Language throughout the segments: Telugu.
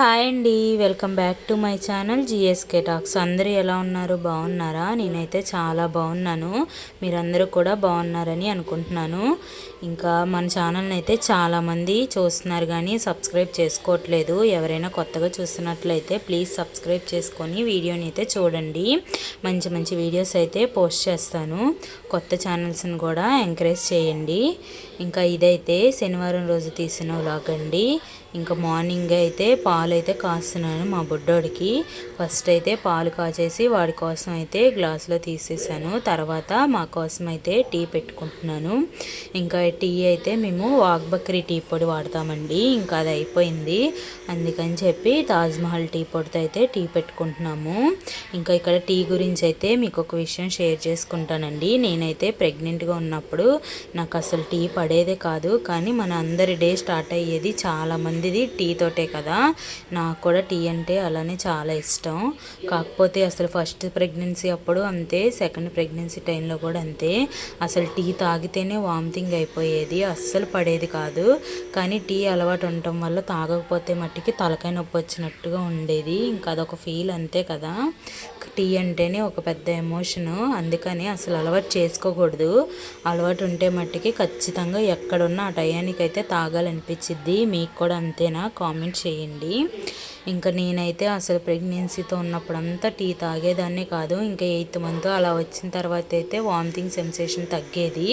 హాయ్ అండి welcome back to my channel GSK talks. అందరూ ఎలా ఉన్నారు? బాగున్నారా? నేనైతే చాలా బాగున్నాను. మీరందరూ కూడా బాగున్నారని అనుకుంటున్నాను. ఇంకా మన ఛానల్ని అయితే చాలామంది చూస్తున్నారు కానీ సబ్స్క్రైబ్ చేసుకోవట్లేదు. ఎవరైనా కొత్తగా చూస్తున్నట్లయితే ప్లీజ్ సబ్స్క్రైబ్ చేసుకొని వీడియోని అయితే చూడండి. మంచి మంచి వీడియోస్ అయితే పోస్ట్ చేస్తాను. కొత్త ఛానల్స్ని కూడా ఎంకరేజ్ చేయండి. ఇంకా ఇదైతే శనివారం రోజు తీసిన వ్లాగ్ అండి. ఇంకా మార్నింగ్ అయితే పాలు అయితే కాస్తున్నాను మా బుడ్డోడికి. ఫస్ట్ అయితే పాలు కాచేసి వాడి కోసం అయితే గ్లాసులో తీసేసాను. తర్వాత మా కోసం అయితే టీ పెట్టుకుంటున్నాను. ఇంకా టీ అయితే మేము వాగ్బక్రీ టీ పొడి వాడతామండి. ఇంకా అది అయిపోయింది. అందుకని చెప్పి తాజ్మహల్ టీ పొడితో అయితే టీ పెట్టుకుంటున్నాము. ఇంకా ఇక్కడ టీ గురించి అయితే మీకు ఒక విషయం షేర్ చేసుకుంటానండి. నేనైతే ప్రెగ్నెంట్గా ఉన్నప్పుడు నాకు అసలు టీ పడేదే కాదు కానీ మన అందరి డే స్టార్ట్ అయ్యేది చాలామందిది టీ తోటే కదా. నాకు కూడా టీ అంటే అలానే చాలా ఇష్టం. కాకపోతే అసలు ఫస్ట్ ప్రెగ్నెన్సీ అప్పుడు అంతే సెకండ్ ప్రెగ్నెన్సీ టైంలో కూడా అంతే. అసలు టీ తాగితేనే వామిటింగ్ అయిపోయేది అస్సలు పడేది కాదు. కానీ టీ అలవాటు ఉండటం వల్ల తాగకపోతే మట్టికి తలకాయ నొప్పి వచ్చినట్టుగా ఉండేది. ఇంకా అదొక ఫీల్ అంతే కదా. టీ అంటేనే ఒక పెద్ద ఎమోషను. అందుకని అసలు అలవాటు చేసుకోకూడదు. అలవాటు ఉంటే మట్టికి ఖచ్చితంగా ఎక్కడున్నా ఆ టయానికి అయితే తాగాలనిపించిద్ది మీకు కూడా అంతేనా? కామెంట్ చేయండి. ఇంకా నేనైతే అసలు ప్రెగ్నెన్సీతో ఉన్నప్పుడు అంతా టీ తాగేదాన్ని కాదు. ఇంకా ఎయిత్ మంత్ అలా వచ్చిన తర్వాత అయితే వామిటింగ్ సెన్సేషన్ తగ్గేది.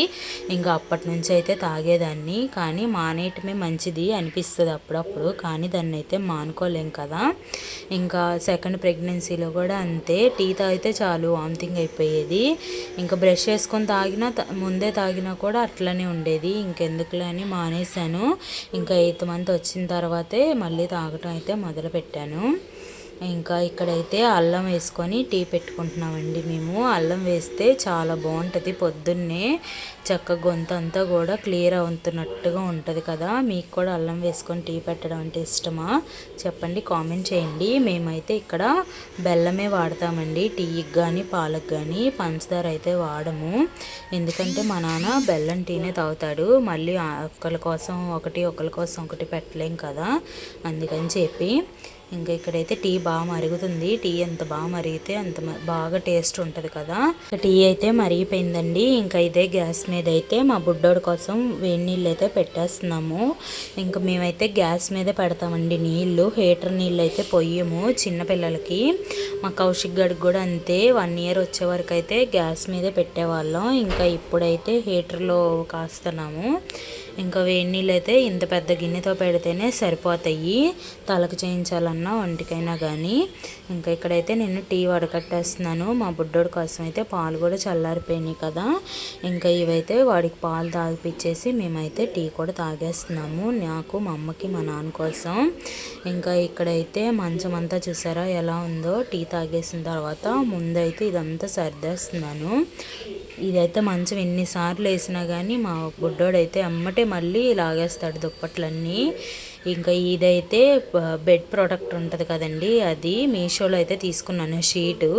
ఇంకా అప్పటి నుంచి అయితే తాగేదాన్ని. కానీ మానేయటమే మంచిది అనిపిస్తుంది అప్పుడప్పుడు. కానీ దాన్ని అయితే మానుకోలేం కదా. ఇంకా సెకండ్ ప్రెగ్నెన్సీలో కూడా అంతే. టీ తాగితే చాలు వామిటింగ్ అయిపోయేది. ఇంకా బ్రష్ చేసుకొని తాగినా ముందే తాగినా కూడా అట్లనే ఉండేది. ఇంకెందుకులే అని మానేశాను. ఇంకా ఎయిత్ మంత్ వచ్చిన తర్వాతే మళ్ళీ తాగటం అయితే మొదలుపెట్టాను. పెట్టాను. ఇంకా ఇక్కడైతే అల్లం వేసుకొని టీ పెట్టుకుంటున్నామండి మేము. అల్లం వేస్తే చాలా బాగుంటుంది. పొద్దున్నే చక్క గొంత అంతా కూడా క్లియర్ అవుతున్నట్టుగా ఉంటుంది కదా. మీకు కూడా అల్లం వేసుకొని టీ పెట్టడం అంటే ఇష్టమా? చెప్పండి కామెంట్ చేయండి. మేమైతే ఇక్కడ బెల్లమే వాడతామండి. టీకి కానీ పాలకు కానీ పంచదార అయితే వాడము. ఎందుకంటే మా నాన్న బెల్లం టీనే తాగుతాడు. మళ్ళీ ఒకరి కోసం ఒకటి ఒకరి కోసం ఒకటి పెట్టలేం కదా. అందుకని చెప్పి ఇంకా ఇక్కడైతే టీ బాగా మరుగుతుంది. టీ ఎంత బాగా మరిగితే అంత బాగా టేస్ట్ ఉంటుంది కదా. టీ అయితే మరిగిపోయిందండి. ఇంకా ఇదే గ్యాస్ మీద అయితే మా బుడ్డోడి కోసం వేడి నీళ్ళు అయితే పెట్టేస్తున్నాము. ఇంకా మేమైతే గ్యాస్ మీదే పెడతామండి నీళ్ళు. హీటర్ నీళ్ళు అయితే పొయ్యము చిన్నపిల్లలకి మా కౌశిక్ గడికి కూడా అంతే. వన్ ఇయర్ వచ్చే వరకు అయితే గ్యాస్ మీదే పెట్టేవాళ్ళం. ఇంకా ఇప్పుడైతే హీటర్లో కాస్తున్నాము. ఇంకా వేడి నీళ్ళు అయితే ఇంత పెద్ద గిన్నెతో పెడితేనే సరిపోతాయి. తలకు చేయించాలన్నా వంటికైనా కానీ ఇంకా ఇక్కడైతే నేను టీ వడకట్టేస్తున్నాను. మా బుడ్డోడి కోసం అయితే పాలు కూడా చల్లారిపోయినాయి కదా. ఇంకా ఇవైతే వాడికి పాలు తాగిపించేసి మేమైతే టీ కూడా తాగేస్తున్నాము. నాకు మా అమ్మకి మా నాన్న కోసం. ఇంకా ఇక్కడైతే మంచం అంతా చూసారా ఎలా ఉందో? టీ తాగేసిన తర్వాత ముందైతే ఇదంతా సర్దేస్తున్నాను. ఇదైతే మంచం ఎన్నిసార్లు వేసినా కానీ మా బుడ్డోడైతే అమ్మటే మళ్ళీ లాగేస్తాడు దుప్పట్లన్నీ. ఇంకా ఇదైతే బెడ్ ప్రోడక్ట్ ఉంటుంది కదండి అది మీషోలో అయితే తీసుకున్నాను షీటు.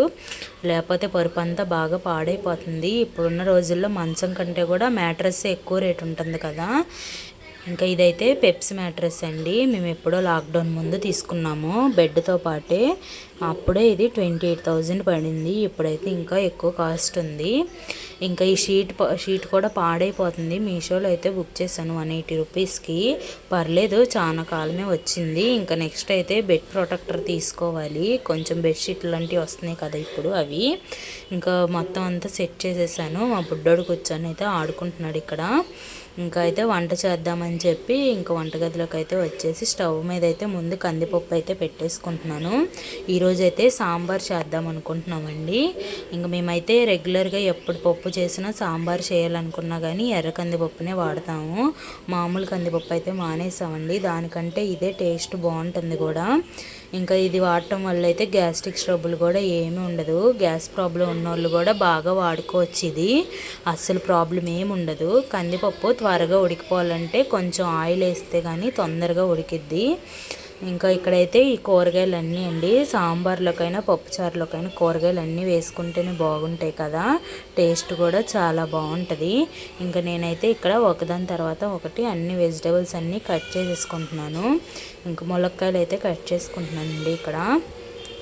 లేకపోతే పరుపు అంతా బాగా పాడైపోతుంది. ఇప్పుడున్న రోజుల్లో మంచం కంటే కూడా మ్యాట్రస్ ఎక్కువ రేట్ ఉంటుంది కదా. ఇంకా ఇదైతే పెప్స్ మ్యాట్రెస్ అండి. మేము ఎప్పుడో లాక్డౌన్ ముందు తీసుకున్నాము. బెడ్తో పాటే అప్పుడే ఇది ట్వంటీ ఎయిట్ థౌజండ్ పడింది. ఇప్పుడైతే ఇంకా ఎక్కువ కాస్ట్ ఉంది. ఇంకా ఈ షీట్ షీట్ కూడా పాడైపోతుంది. మీషోలో అయితే బుక్ చేశాను వన్ ఎయిటీ రూపీస్కి పర్లేదు చాలా కాలమే వచ్చింది. ఇంకా నెక్స్ట్ అయితే బెడ్ ప్రొటెక్టర్ తీసుకోవాలి. కొంచెం బెడ్షీట్ లాంటివి వస్తున్నాయి కదా ఇప్పుడు అవి. ఇంకా మొత్తం అంతా సెట్ చేసేసాను. మా బుడ్డోడు కూర్చొని అయితే ఆడుకుంటున్నాడు ఇక్కడ. ఇంకా అయితే వంట చేద్దామని చెప్పి ఇంకా వంటగదిలోకి అయితే వచ్చేసి స్టవ్ మీద అయితే ముందు కందిపప్పు అయితే పెట్టేసుకుంటున్నాను. ఈరోజు అయితే సాంబార్ చేద్దాం అనుకుంటున్నామండి ఇంకా మేమైతే రెగ్యులర్గా ఎప్పుడు పప్పు చేసినా సాంబార్ చేయాలనుకున్నా కానీ ఎర్ర కందిపప్పునే వాడతాము. మామూలు కందిపప్పు అయితే మానేసామండి. దానికంటే ఇదే టేస్ట్ బాగుంటుంది కూడా. ఇంకా ఇది వాడటం వల్ల అయితే గ్యాస్ట్రిక్ ట్రబుల్ కూడా ఏమీ ఉండదు. గ్యాస్ ప్రాబ్లం ఉన్న వాళ్ళు కూడా బాగా వాడుకోవచ్చు ఇది. అస్సలు ప్రాబ్లం ఏమి ఉండదు. కందిపప్పు త్వరగా ఉడికిపోవాలంటే కొంచెం ఆయిల్ వేస్తే కానీ తొందరగా ఉడికిద్ది. ఇంకా ఇక్కడైతే ఈ కూరగాయలు అన్నీ అండి సాంబార్లోకైనా పప్పుచారులోకైనా కూరగాయలు అన్నీ వేసుకుంటేనే బాగుంటాయి కదా. టేస్ట్ కూడా చాలా బాగుంటుంది. ఇంకా నేనైతే ఇక్కడ ఒకదాని తర్వాత ఒకటి అన్ని వెజిటేబుల్స్ అన్నీ కట్ చేసేసుకుంటున్నాను. ఇంకా ములక్కాయలు అయితే కట్ చేసుకుంటున్నానండి ఇక్కడ.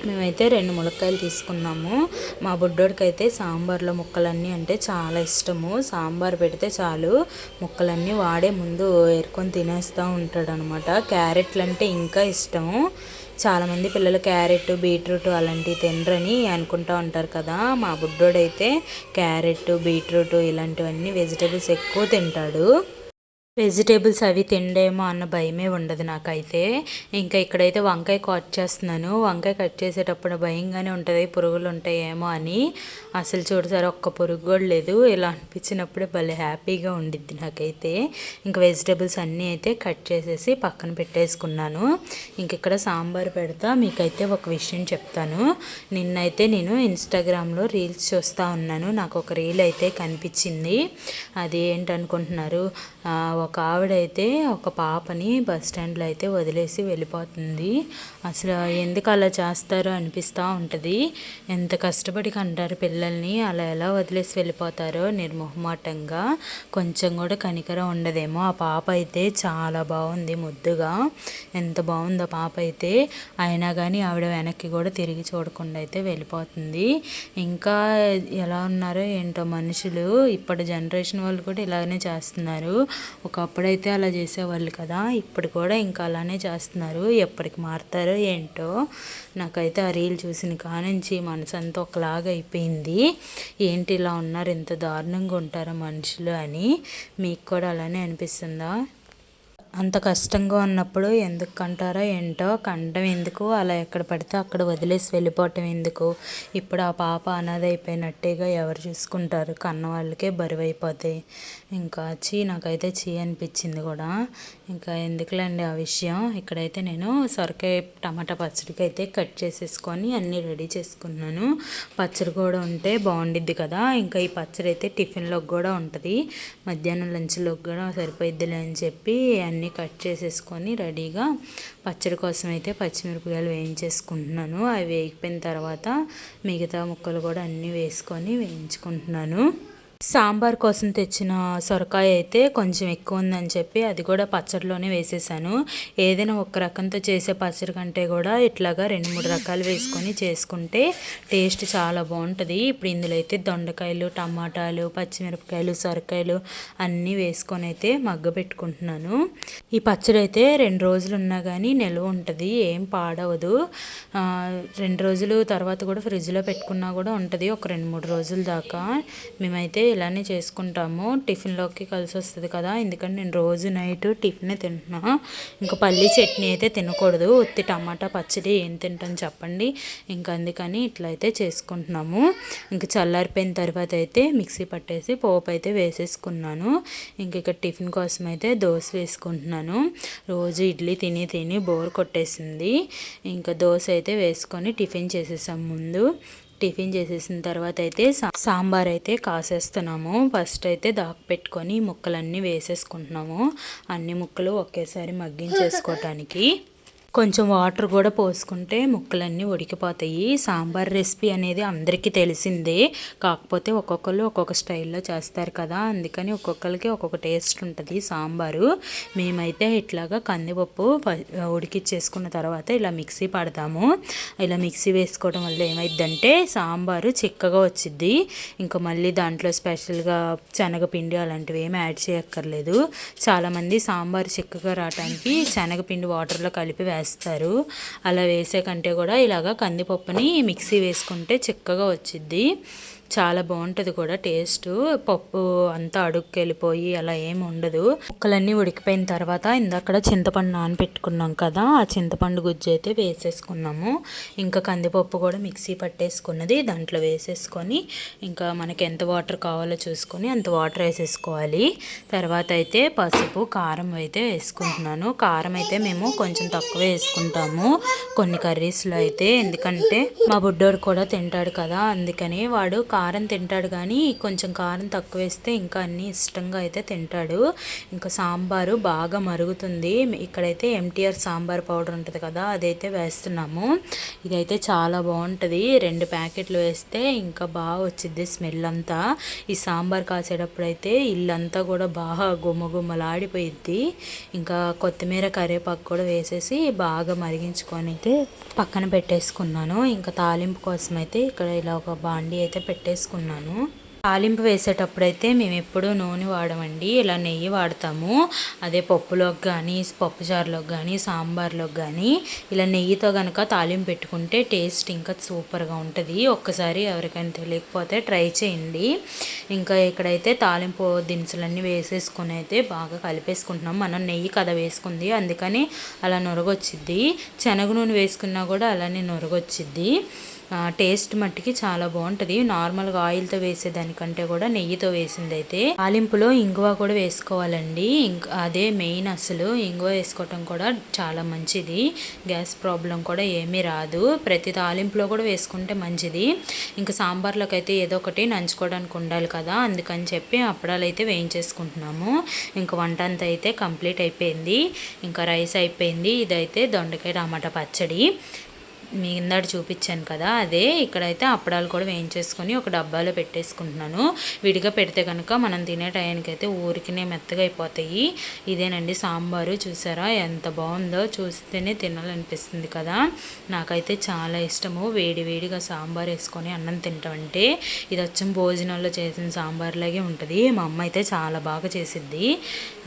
మేమైతే రెండు ములక్కాయలు తీసుకున్నాము. మా బుడ్డోడికి అయితే సాంబార్లో ముక్కలన్నీ అంటే చాలా ఇష్టము. సాంబార్ పెడితే చాలు ముక్కలన్నీ వాడే ముందు ఏరుకొని తినేస్తూ ఉంటాడు అనమాట క్యారెట్లు అంటే ఇంకా ఇష్టము చాలామంది పిల్లలు క్యారెట్ బీట్రూట్ అలాంటివి తినరని అనుకుంటూ ఉంటారు కదా. మా బుడ్డోడైతే క్యారెట్ బీట్రూట్ ఇలాంటివన్నీ వెజిటేబుల్స్ ఎక్కువ తింటాడు. వెజిటేబుల్స్ అవి తిండేమో అన్న భయమే ఉండదు నాకైతే. ఇంకా ఇక్కడైతే వంకాయ కట్ చేస్తున్నాను. వంకాయ కట్ చేసేటప్పుడు భయంగానే ఉంటుంది. పురుగులు ఉంటాయేమో అని. అసలు చూడసారి ఒక్క పురుగు కూడా లేదు. ఇలా అనిపించినప్పుడే భలే హ్యాపీగా ఉండిద్ది నాకైతే. ఇంకా వెజిటేబుల్స్ అన్నీ అయితే కట్ చేసేసి పక్కన పెట్టేసుకున్నాను. ఇంక ఇక్కడ సాంబార్ పెడతా. మీకైతే ఒక విషయం చెప్తాను. నిన్నైతే నేను ఇన్స్టాగ్రామ్లో రీల్స్ చూస్తూ ఉన్నాను. నాకు ఒక రీల్ అయితే కనిపించింది. అది ఏంటనుకుంటున్నారు? ఒక ఆవిడైతే ఒక పాపని బస్ స్టాండ్లో అయితే వదిలేసి వెళ్ళిపోతుంది. అసలు ఎందుకు అలా చేస్తారో అనిపిస్తూ ఉంటుంది. ఎంత కష్టపడి కంటారు పిల్లల్ని అలా ఎలా వదిలేసి వెళ్ళిపోతారో నిర్మోహమాటంగా కొంచెం కూడా కనికరం ఉండదేమో. ఆ పాప అయితే చాలా బాగుంది ముద్దుగా. ఎంత బాగుందో పాప అయితే. అయినా కానీ ఆవిడ వెనక్కి కూడా తిరిగి చూడకుండా అయితే వెళ్ళిపోతుంది. ఇంకా ఎలా ఉన్నారో ఏంటో మనుషులు ఇప్పటి జనరేషన్ వాళ్ళు కూడా ఇలాగనే చేస్తున్నారు. ఒకప్పుడైతే అలా చేసేవాళ్ళు కదా ఇప్పుడు కూడా ఇంకా అలానే చేస్తున్నారు. ఎప్పటికి మారుతారో ఏంటో నాకైతే ఆ రీల్ చూసిన కానుంచి మనసు అంతా ఒకలాగా అయిపోయింది. ఏంటి ఇలా ఉన్నారు ఎంత దారుణంగా ఉంటారా మనుషులు అని మీకు కూడా అలానే అనిపిస్తుందా? అంత కష్టంగా ఉన్నప్పుడు ఎందుకు కంటారో ఏంటో కండం ఎందుకు అలా ఎక్కడ పడితే అక్కడ వదిలేసి వెళ్ళిపోవటం ఎందుకు? ఇప్పుడు ఆ పాప అనాథ అయిపోయినట్టేగా ఎవరు చూసుకుంటారు? కన్న వాళ్ళకే బరువైపోతాయి. ఇంకా చీ నాకైతే చీ అనిపించింది కూడా. ఇంకా ఎందుకులేండి ఆ విషయం? ఇక్కడైతే నేను సొరకాయ టమాటా పచ్చడికి అయితే కట్ చేసేసుకొని అన్నీ రెడీ చేసుకున్నాను. పచ్చడి కూడా ఉంటే బాగుండిద్ది కదా? ఇంకా ఈ పచ్చడి అయితే టిఫిన్లోకి కూడా ఉంటుంది. మధ్యాహ్నం లంచ్లోకి కూడా సరిపోయిద్దిలే అని చెప్పి అన్నీ అన్నీ కట్ చేసేసుకొని రెడీగా పచ్చడి కోసం అయితే పచ్చిమిరపకాయలు వేయించేసుకుంటున్నాను. అవి వేగిపోయిన తర్వాత మిగతా ముక్కలు కూడా అన్నీ వేసుకొని వేయించుకుంటున్నాను. సాంబార్ కోసం తెచ్చిన సొరకాయ అయితే కొంచెం ఎక్కువ ఉందని చెప్పి అది కూడా పచ్చడిలోనే వేసేసాను. ఏదైనా ఒక రకంతో చేసే పచ్చడి కంటే కూడా ఇట్లాగా రెండు మూడు రకాలు వేసుకొని చేసుకుంటే టేస్ట్ చాలా బాగుంటుంది. ఇప్పుడు ఇందులో అయితే దొండకాయలు టమాటాలు పచ్చిమిరపకాయలు సొరకాయలు అన్నీ వేసుకొని అయితే మగ్గ పెట్టుకుంటున్నాను. ఈ పచ్చడి అయితే రెండు రోజులు ఉన్నా కానీ నిల్వ ఉంటుంది ఏం పాడవదు. రెండు రోజులు తర్వాత కూడా ఫ్రిడ్జ్లో పెట్టుకున్నా కూడా ఉంటుంది ఒక రెండు మూడు రోజుల దాకా. మేమైతే ఇలానే చేసుకుంటాము. టిఫిన్లోకి కలిసి వస్తుంది కదా ఎందుకంటే నేను రోజు నైట్ టిఫినే తింటున్నా. ఇంకా పల్లీ చట్నీ అయితే తినకూడదు. ఉత్తి టమాటా పచ్చడి ఏం తింటాను చెప్పండి. ఇంకా అందుకని ఇట్లా అయితే చేసుకుంటున్నాము. ఇంకా చల్లారిపోయిన తర్వాత అయితే మిక్సీ పట్టేసి పోపు అయితే వేసేసుకున్నాను. ఇంక ఇక్కడ టిఫిన్ కోసం అయితే దోశ వేసుకుంటున్నాను. రోజు ఇడ్లీ తిని తిని బోర్ కొట్టేసింది. ఇంకా దోశ అయితే వేసుకొని టిఫిన్ చేసేసాం ముందు. టిఫిన్ చేసేసిన తర్వాత అయితే సాంబార్ అయితే కాసేస్తున్నాము. ఫస్ట్ అయితే దాకా పెట్టుకొని ముక్కలన్నీ వేసేసుకుంటున్నాము. అన్ని ముక్కలు ఒకేసారి మగ్గించేసుకోవటానికి కొంచెం వాటర్ కూడా పోసుకుంటే ముక్కలన్నీ ఉడికిపోతాయి. సాంబార్ రెసిపీ అనేది అందరికీ తెలిసిందే. కాకపోతే ఒక్కొక్కరు ఒక్కొక్క స్టైల్లో చేస్తారు కదా. అందుకని ఒక్కొక్కరికి ఒక్కొక్క టేస్ట్ ఉంటుంది సాంబారు. మేమైతే ఇట్లాగా కందిపప్పు ఉడికిచ్చేసుకున్న తర్వాత ఇలా మిక్సీ పడతాము. ఇలా మిక్సీ వేసుకోవడం వల్ల ఏమైందంటే సాంబారు చిక్కగా వచ్చింది ఇంకా మళ్ళీ దాంట్లో స్పెషల్గా శనగపిండి అలాంటివి ఏమి యాడ్ చేయక్కర్లేదు. చాలామంది సాంబార్ చిక్కగా రావడానికి శనగపిండి వాటర్లో కలిపి వేస్తారు. వేస్తారు. అలా వేసే కంటే కూడా ఇలాగ కందిపప్పుని మిక్సీ వేసుకుంటే చిక్కగా వచ్చిద్ది. చాలా బాగుంటుంది కూడా టేస్ట్. పప్పు అంతా అడుగుకి వెళ్ళిపోయి అలా ఏమి ఉండదు. ముక్కలన్నీ ఉడికిపోయిన తర్వాత ఇందక్కడ చింతపండు నానపెట్టుకున్నాం కదా ఆ చింతపండు గుజ్జు అయితే వేసేసుకున్నాము. ఇంకా కందిపప్పు కూడా మిక్సీ పట్టేసుకున్నది దాంట్లో వేసేసుకొని ఇంకా మనకి ఎంత వాటర్ కావాలో చూసుకొని అంత వాటర్ వేసేసుకోవాలి. తర్వాత అయితే పసుపు కారం అయితే వేసుకుంటున్నాను. కారం అయితే మేము కొంచెం తక్కువ వేసుకుంటాము కొన్ని కర్రీస్లో అయితే. ఎందుకంటే మా బుడ్డోడు కూడా తింటాడు కదా అందుకని వాడు కారం తింటాడు కానీ కొంచెం కారం తక్కువ వేస్తే ఇంకా అన్ని ఇష్టంగా అయితే తింటాడు. ఇంకా సాంబారు బాగా మరుగుతుంది. ఇక్కడైతే ఎంటీఆర్ సాంబార్ పౌడర్ ఉంటుంది కదా అదైతే వేస్తున్నాము. ఇదైతే చాలా బాగుంటుంది. రెండు ప్యాకెట్లు వేస్తే ఇంకా బాగా వచ్చింది స్మెల్ అంతా. ఈ సాంబార్ కాసేటప్పుడు అయితే ఇల్లంతా కూడా బాగా గుమ్మగుమ్మలాడిపోయిద్ది ఇంకా కొత్తిమీర కరివేపాకు కూడా వేసేసి బాగా మరిగించుకొని అయితే పక్కన పెట్టేసుకున్నాను. ఇంకా తాలింపు కోసం అయితే ఇక్కడ ఇలా ఒక బాండి అయితే పెట్టి పెట్టేసుకున్నాను. తాలింపు వేసేటప్పుడైతే మేము ఎప్పుడూ నూనె వాడమండి. ఇలా నెయ్యి వాడతాము. అదే పప్పులోకి కానీ పప్పుచారులోకి కానీ సాంబార్లోకి కానీ ఇలా నెయ్యితో కనుక తాలింపు పెట్టుకుంటే టేస్ట్ ఇంకా సూపర్గా ఉంటుంది. ఒక్కసారి ఎవరికైనా తెలియకపోతే ట్రై చేయండి. ఇంకా ఇక్కడైతే తాలింపు దినుసులన్నీ వేసేసుకొని అయితే బాగా కలిపేసుకుంటున్నాం. మనం నెయ్యి కదా వేసుకుంది. అందుకని అలా నొరగొచ్చిద్ది. శనగ నూనె వేసుకున్నా కూడా అలానే నొరగొచ్చిద్ది. టేస్ట్ మట్టికి చాలా బాగుంటుంది. నార్మల్గా ఆయిల్తో వేసేదానికంటే కూడా నెయ్యితో వేసింది అయితే తాలింపులో ఇంగువ కూడా వేసుకోవాలండి. ఇంకా అదే మెయిన్ అసలు. ఇంగువ వేసుకోవటం కూడా చాలా మంచిది. గ్యాస్ ప్రాబ్లం కూడా ఏమీ రాదు. ప్రతి తాలింపులో కూడా వేసుకుంటే మంచిది. ఇంకా సాంబార్లోకి అయితే ఏదో ఒకటి నంచుకోవడానికి ఉండాలి కదా. అందుకని చెప్పి అప్పడాలు అయితే వేయించేసుకుంటున్నాము. ఇంకా వంట అంతా అయితే కంప్లీట్ అయిపోయింది. ఇంకా రైస్ అయిపోయింది. ఇదైతే దొండకాయ టమాటా పచ్చడి. మీ ఇందాడు చూపించాను కదా అదే ఇక్కడైతే అప్పడాలు కూడా వేయించేసుకొని ఒక డబ్బాలో పెట్టేసుకుంటున్నాను. విడిగా పెడితే కనుక మనం తినే టయానికి అయితే ఊరికినే మెత్తగా అయిపోతాయి. ఇదేనండి సాంబారు చూసారా ఎంత బాగుందో? చూస్తేనే తినాలనిపిస్తుంది కదా. నాకైతే చాలా ఇష్టము వేడి వేడిగా సాంబార్ వేసుకొని అన్నం తింటామంటే ఇది వచ్చి భోజనంలో చేసిన సాంబార్లాగే ఉంటుంది. మా అమ్మ అయితే చాలా బాగా చేసిద్ది.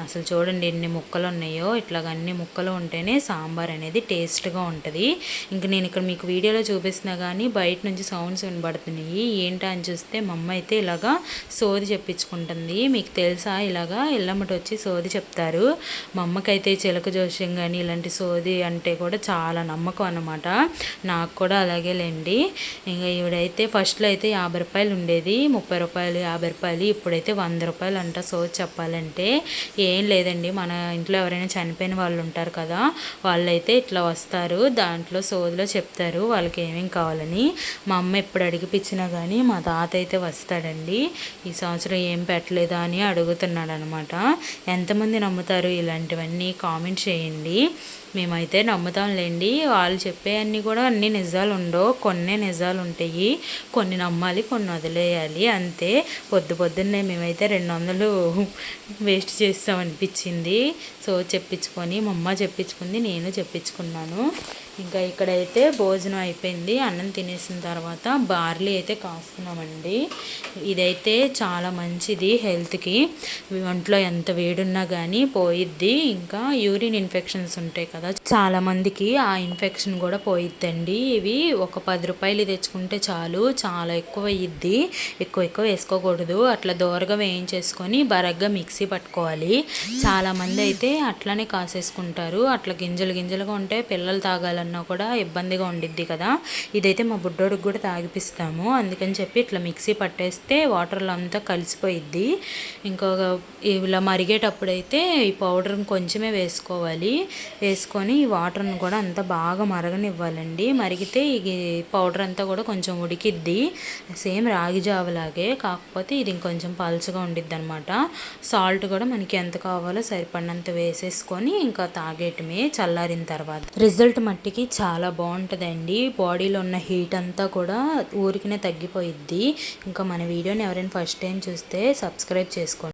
అసలు చూడండి ఎన్ని ముక్కలు ఉన్నాయో ఇట్లాగ అన్ని ముక్కలు ఉంటేనే సాంబార్ అనేది టేస్ట్గా ఉంటుంది. ఇంక నేను ఇక్కడ మీకు వీడియోలో చూపిస్తున్నా కానీ బయట నుంచి సౌండ్స్ వినబడుతున్నాయి. ఏంటా అని చూస్తే మా అమ్మ అయితే ఇలాగా సోది చెప్పించుకుంటుంది. మీకు తెలుసా? ఇలాగా ఇళ్ళమ్మటి వచ్చి సోది చెప్తారు. మా అమ్మకైతే చిలక జోష్యం కానీ ఇలాంటి సోది అంటే కూడా చాలా నమ్మకం అన్నమాట. నాకు కూడా అలాగే లేండి. ఇంకా ఈవిడైతే ఫస్ట్లో అయితే యాభై రూపాయలు ఉండేది. ముప్పై రూపాయలు యాభై రూపాయలు ఇప్పుడైతే వంద రూపాయలు అంట సోది చెప్పాలంటే. ఏం లేదండి. మన ఇంట్లో ఎవరైనా చనిపోయిన వాళ్ళు ఉంటారు కదా వాళ్ళైతే ఇట్లా వస్తారు. దాంట్లో సోదిలో చెప్తారు వాళ్ళకి ఏమేమి కావాలని. మా అమ్మ ఎప్పుడు అడిగిపించినా కానీ మా తాత అయితే వస్తాడండి. ఈ సంవత్సరం ఏం పెట్టలేదా అని అడుగుతున్నాడు అనమాట ఎంతమంది నమ్ముతారు ఇలాంటివన్నీ కామెంట్ చేయండి. మేమైతే నమ్ముతాంలేండి. వాళ్ళు చెప్పేవన్నీ కూడా అన్ని నిజాలు ఉండవు. కొన్ని నిజాలు ఉంటాయి. కొన్ని నమ్మాలి కొన్ని వదిలేయాలి. అంతే. పొద్దు పొద్దున్నే మేమైతే రెండు వందలు వేస్ట్ చేస్తామనిపించింది సో చెప్పించుకొని మా అమ్మ చెప్పించుకుంది నేను చెప్పించుకున్నాను. ఇంకా ఇక్కడైతే భోజనం అయిపోయింది అన్నం తినేసిన తర్వాత బార్లీ అయితే కాస్తున్నామండి. ఇదైతే చాలా మంచిది హెల్త్కి. ఒంట్లో ఎంత వేడున్నా కానీ పోయిద్ది. ఇంకా యూరిన్ ఇన్ఫెక్షన్స్ ఉంటాయి కదా చాలా మందికి ఆ ఇన్ఫెక్షన్ కూడా పోయిద్దండి. ఇవి ఒక పది రూపాయలు తెచ్చుకుంటే చాలు చాలా ఎక్కువ ఇద్ది. ఎక్కువ ఎక్కువ వేసుకోకూడదు. అట్లా దోరగా వేయించేసుకొని బరగ్గా మిక్సీ పట్టుకోవాలి. చాలామంది అయితే అట్లనే కాసేసుకుంటారు. అట్లా గింజలు గింజలుగా ఉంటే పిల్లలు తాగాలని కన్నా కూడా ఇబ్బందిగా ఉండిద్ది కదా. ఇదైతే మా బుడ్డోడికి కూడా తాగిపిస్తాము. అందుకని చెప్పి ఇట్లా మిక్సీ పట్టేస్తే వాటర్లో అంతా కలిసిపోయిద్ది. ఇంకొక ఇలా మరిగేటప్పుడు అయితే ఈ పౌడర్ని కొంచెమే వేసుకోవాలి. వేసుకొని ఈ వాటర్ని కూడా అంతా బాగా మరగనివ్వాలండి. మరిగితే ఈ పౌడర్ అంతా కూడా కొంచెం ఉడికిద్ది. సేమ్ రాగి జావలాగే. కాకపోతే ఇది ఇంకొంచెం పలుచగా ఉండిద్ది అనమాట సాల్ట్ కూడా మనకి ఎంత కావాలో సరిపడినంత వేసేసుకొని ఇంకా తాగేయటమే చల్లారిన తర్వాత. రిజల్ట్ మట్టికి మనకి చాలా బాగుంటుందండి. బాడీలో ఉన్న హీట్ అంతా కూడా ఊరికినే తగ్గిపోయిద్ది. ఇంకా మన వీడియోని ఎవరైనా ఫస్ట్ టైం చూస్తే సబ్స్క్రైబ్ చేసుకోండి.